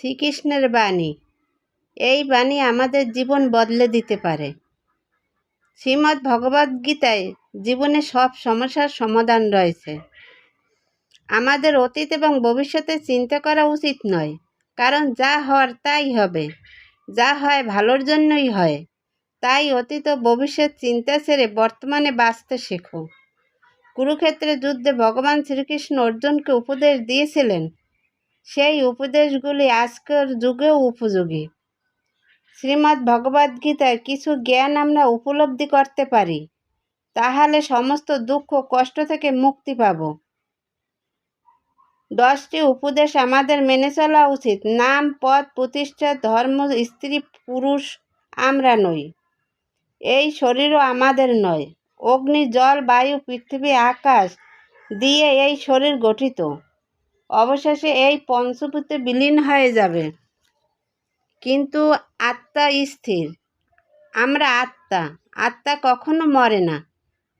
শ্রীকৃষ্ণের বাণী। এই বাণী আমাদের জীবন বদলে দিতে পারে। শ্রীমদ্ ভগবদ্গীতায় জীবনে সব সমস্যার সমাধান রয়েছে। আমাদের অতীত এবং ভবিষ্যতে চিন্তা করা উচিত নয়, কারণ যা হওয়ার তাই হবে, যা হয় ভালোর জন্যই হয়। তাই অতীত ও ভবিষ্যৎ চিন্তা ছেড়ে বর্তমানে বাঁচতে শেখো। কুরুক্ষেত্রের যুদ্ধে ভগবান শ্রীকৃষ্ণ অর্জুনকে উপদেশ দিয়েছিলেন সেই উপদেশগুলি আজকের যুগেও উপযোগী। শ্রীমদ্ ভগবদ্গীতার কিছু জ্ঞান আমরা উপলব্ধি করতে পারি, তাহলে সমস্ত দুঃখ কষ্ট থেকে মুক্তি পাব। দশটি উপদেশ আমাদের মেনে চলা উচিত। নাম, পদ, প্রতিষ্ঠা, ধর্ম, স্ত্রী, পুরুষ, আমরা নই। এই শরীরও আমাদের নয়। অগ্নি, জল, বায়ু, পৃথিবী, আকাশ দিয়ে এই শরীর গঠিত। অবশেষে এই পঞ্চভূতে বিলীন হয়ে যাবে। কিন্তু আত্মা স্থির। আমরা আত্মা। আত্মা কখনো মরে না।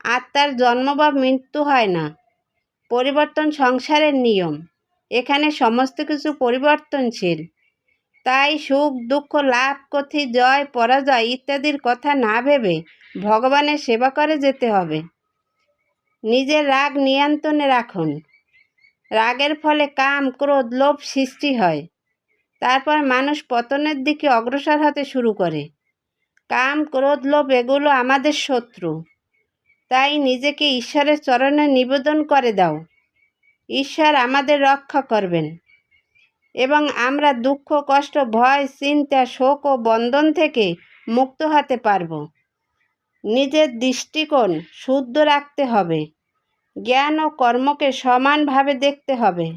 আত্মার জন্ম বা মৃত্যু হয় না। পরিবর্তন সংসারের নিয়ম। এখানে সমস্ত কিছু পরিবর্তনশীল। তাই সুখ, দুঃখ, লাভ কথি জয়, পরাজয় ইত্যাদির কথা না ভেবে ভগবানের সেবা করে যেতে হবে। নিজের রাগ নিয়ন্ত্রণে রাখুন। রাগের ফলে কাম, ক্রোধ, লোভ সৃষ্টি হয়। তারপর মানুষ পতনের দিকে অগ্রসর হতে শুরু করে। কাম, ক্রোধ, লোভ এগুলো আমাদের শত্রু। তাই নিজেকে ঈশ্বরের চরণে নিবেদন করে দাও। ঈশ্বর আমাদের রক্ষা করবেন। এবং আমরা দুঃখ, কষ্ট, ভয়, চিন্তা, শোক ও বন্ধন থেকে মুক্ত হতে পারব। নিজের দৃষ্টিকোণ শুদ্ধ রাখতে হবে। জ্ঞান ও কর্মকে সমানভাবে দেখতে হবে।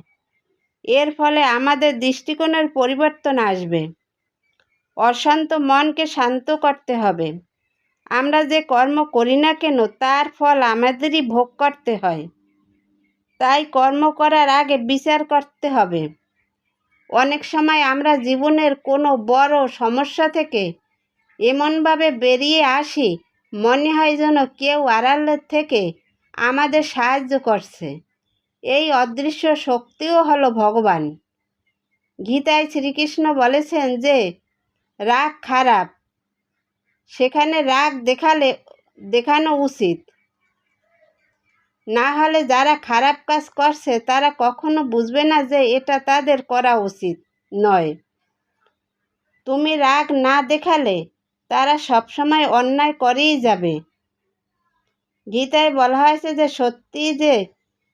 এর ফলে আমাদের দৃষ্টিকোণের পরিবর্তন আসবে। অশান্ত মনকে শান্ত করতে হবে। আমরা যে কর্ম করি না কেন, তার ফল আমাদেরই ভোগ করতে হয়। তাই কর্ম করার আগে বিচার করতে হবে। অনেক সময় আমরা জীবনের কোনো বড় সমস্যা থেকে এমনভাবে বেরিয়ে আসি, মনে হয় যেন কেউ আড়ালের থেকে আমাদের সাহায্য করছে। এই অদৃশ্য শক্তিও হলো ভগবান। গীতায় শ্রীকৃষ্ণ বলেছেন যে, রাগ খারাপ। সেখানে রাগ দেখালে, দেখানো উচিত। না হলে যারা খারাপ কাজ করছে, তারা কখনো বুঝবে না যে এটা তাদের করা উচিত নয়। তুমি রাগ না দেখালে, তারা সবসময় অন্যায় করেই যাবে। গীতায় বলা হয়েছে যে সত্যি যে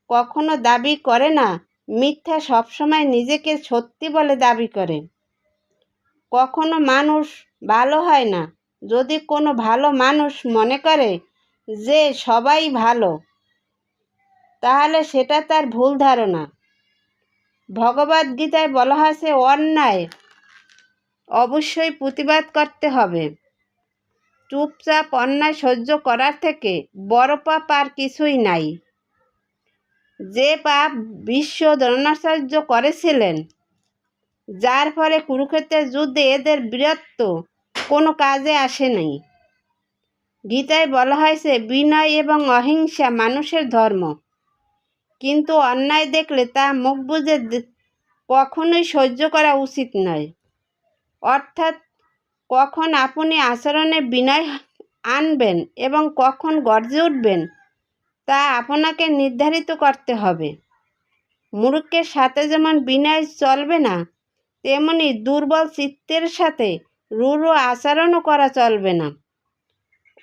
কখনো দাবি করে না, মিথ্যা সবসময় নিজেকে সত্যি বলে দাবি করে। কখনো মানুষ ভালো হয় না, যদি কোনো ভালো মানুষ মনে করে যে সবাই ভালো, তাহলে সেটা তার ভুল ধারণা। ভগবদ গীতায় বলা হয়েছে, অন্যায় অবশ্যই প্রতিবাদ করতে হবে। চুপচাপ অন্যায় সহ্য করার থেকে বড় পাপ আর কিছুই নাই। যে পাপ বিশ্ব দ্রোণাচার্য করেছিলেন, যার ফলে কুরুক্ষেত্রের যুদ্ধে এদের বীরত্ব কোনো কাজে আসে নাই। গীতায় বলা হয়েছে, বিনয় এবং অহিংসা মানুষের ধর্ম। কিন্তু অন্যায় দেখলে তা মুখ বুঝে কখনোই সহ্য করা উচিত নয়। অর্থাৎ কখন আপনি আচরণে বিনয় আনবেন এবং কখন গর্জে উঠবেন, তা আপনাকে নির্ধারিত করতে হবে। মূর্খের সাথে যেমন বিনয় চলবে না, তেমনি দুর্বল চিত্তের সাথে রূঢ় আচরণও করা চলবে না।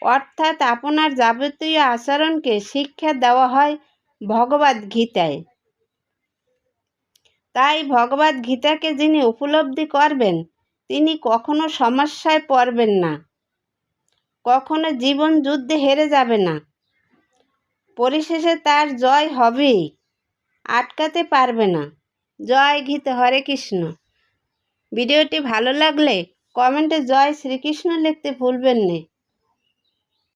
অর্থাৎ আপনার যাবতীয় আচরণকে শিক্ষা দেওয়া হয় ভগবদ গীতায়। তাই ভগবদ গীতাকে যিনি উপলব্ধি করবেন তিনি কখনো সমস্যায় পড়বেন না। কখনো জীবন যুদ্ধে হেরে যাবে না। পরিশেষে তার জয় হবেই আটকাতে পারবে না। জয় ঘিতে হরে কৃষ্ণ। ভিডিওটি ভালো লাগলে কমেন্টে জয় শ্রীকৃষ্ণ লিখতে ভুলবেন না।